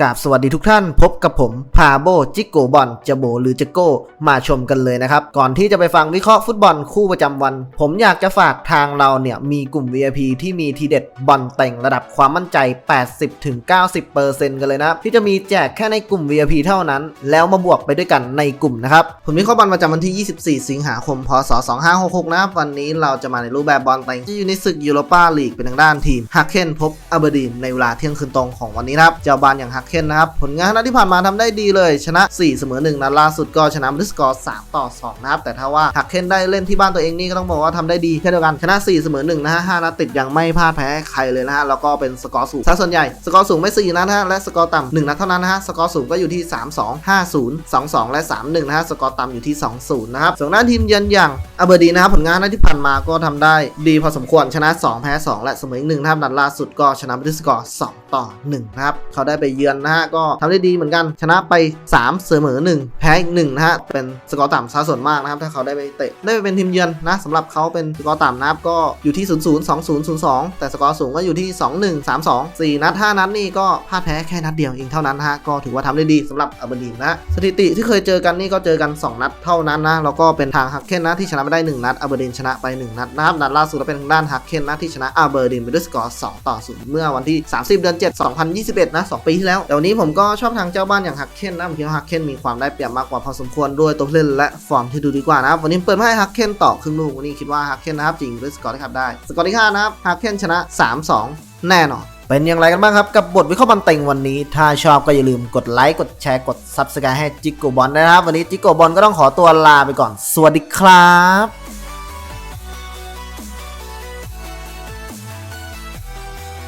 กราบสวัสดีทุกท่านพบกับผมพาโบจิโกบอลจะโบหรือจะโก้มาชมกันเลยนะครับ ก่อนที่จะไปฟังวิเคราะห์ฟุตบอลคู่ประจำวัน ผมอยากจะฝากทางเราเนี่ยมีกลุ่ม VIP ที่มีทีเด็ดบอลแต่งระดับความมั่นใจ 80-90%กันเลยนะที่จะมีแจกแค่ในกลุ่ม VIP เท่านั้น แล้วมาบวกไปด้วยกันในกลุ่มนะครับผมวิเคราะห์บอลประจำวันที่ 24 สิงหาคม พศ 2566 นะครับวันนี้เราจะมาในรูปแบบบอลแต่งที่อยู่ในศึกยูโรปาลีกเป็นทางด้านทีมฮักเคนพบอเบอร์ดีนในเวลาเที่ยงคืนตรงของวันนี้ครับเจ้าบานอย่างฮักเคนนะครับ ผลงานนัดที่ผ่านมาทำได้ดีเลย ชนะ 4 เสมอ1นัดล่าสุดก็ชนะด้วยสกอร์3ต่อ 2 นะครับ แต่ถ้าว่าฮักเคนได้เล่นที่บ้านตัวเองนี่ก็ต้องบอกว่าทำได้ดีเช่นเดียวกันชนะ 4 เสมอ1นะฮะ5นัดติดยังไม่พลาดแพ้ใครเลยนะฮะแล้วก็เป็นสกอร์สูงซะส่วนใหญ่สกอร์สูงไม่4นัดนะฮะและสกอร์ต่ำ1นัดเท่านั้นนะฮะสกอร์สูงก็อยู่ที่ 3 2 5 0 2 2 และ 3 1นะฮะสกอร์ต่ำอยู่ที่ 2 0นะครับส่วนด้านทีมเยือนอย่างอาเบอร์ดีนะครับผลงานนัดที่ผ่านมาก็ทำได้ดีพอสมควรชนะ 2 แพ้ 2 และเสมออีกหนึ่งนะครับนัดล่าสุดก็ชนะไปด้วยสกอร์2ต่อ1นะครับเขาได้ไปเยือนนะฮะ ก็ทำได้ดีเหมือนกัน ชนะไป 3 เสมอ 1 แพ้อีก1นะฮะ เป็นสกอร์ต่ำซะส่วนมากนะครับ ถ้าเขาได้ไปเตะ ได้ไปเป็นทีมเยือนนะสำหรับเขาเป็นสกอร์ต่ำนะครับ ก็อยู่ที่ 0 0 2 0 0 2 แต่สกอร์สูงก็อยู่ที่ 2 1 3 2 4 นัด 5 นัดนี่ก็พลาดแพ้แค่นัดเดียวเองเท่านั้นนะฮะ ก็ถือว่าทำได้ดีสำหรับอาเบอร์ดีนนะสถิติที่เคยเจอกันนี่ก็เจอกัน 2 นัดเท่านั้นนะ แล้วก็เป็นทางฮักเคนนะที่ชนะไปได้ 1 นัดอาเบอร์ดีนชนะไป 1 นัดนะครับนัดล่าสุดก็เป็นทางด้านฮักเคนนะที่ชนะอาเบอร์ดีนไปด้วยสกอร์2ต่อ0เมื่อวันที่ 30 เดือน 7 2021 นะ 2 ปีที่แล้วแต่วันนี้ผมก็ชอบทางเจ้าบ้านอย่างฮักเคนนะผมคิดว่าฮักเคนมีความได้เปรียบมากกว่าพอสมควรด้วยตัวเล่นและฟอร์มที่ดูดีกว่านะครับวันนี้เปิดให้ฮักเคนต่อครึ่งลูกวันนี้คิดว่าฮักเคนนะครับจริงด้วยสกอร์ที่ขับได้สกอร์ที่ห้านะครับฮักเคนชนะ 3-2 แน่นอนเป็นอย่างไรกันบ้างครับ กับบทวิเคราะห์บอลเต็งวันนี้ ถ้าชอบก็อย่าลืมกดไลค์กดแชร์กด Subscribe ให้จิกโกบอลนะครับ วันนี้จิกโกบอลก็ต้องขอตัวลาไปก่อน สวัสดีครับ